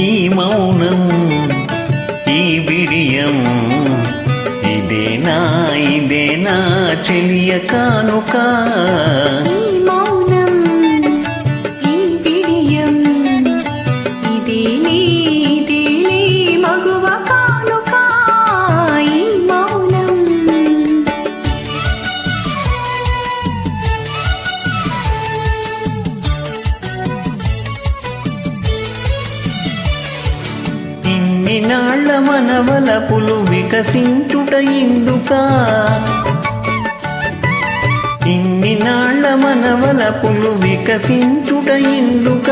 ఈ మౌనం ఈ బిడియం ఇదేనా ఇదేనా చెలియ కానుకా ఇన్ని నాళ్ళ మనవలపులు వికసించుట ఇందుక. ఇన్ని నాళ్ళ మనవలపులు వికసించుట ఇందుక.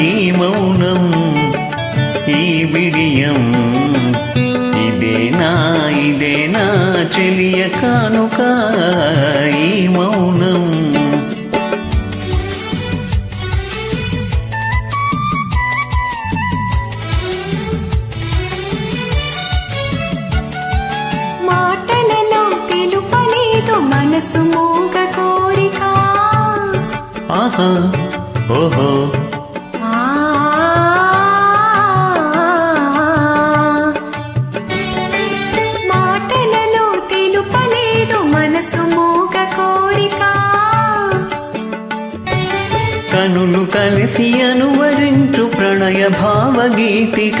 ఈ మౌనం ఈ బిడియం ఇదేనా ఇదేనా చెలియ కానుక ఈ మౌనం. మాటలలో తెలుపలేదు మనసు మూగ కోరిక. ఆహా ఓహో. కనులు కలిసి అనువరించు ప్రణయ భావగీతిక.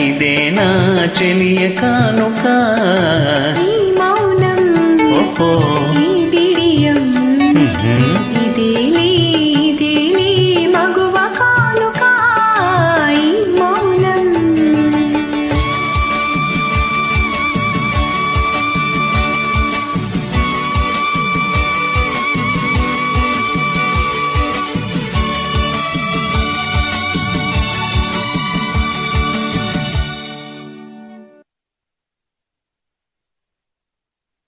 ఇదేనా చెలియ కానుక ఈ మౌనం ఓహో.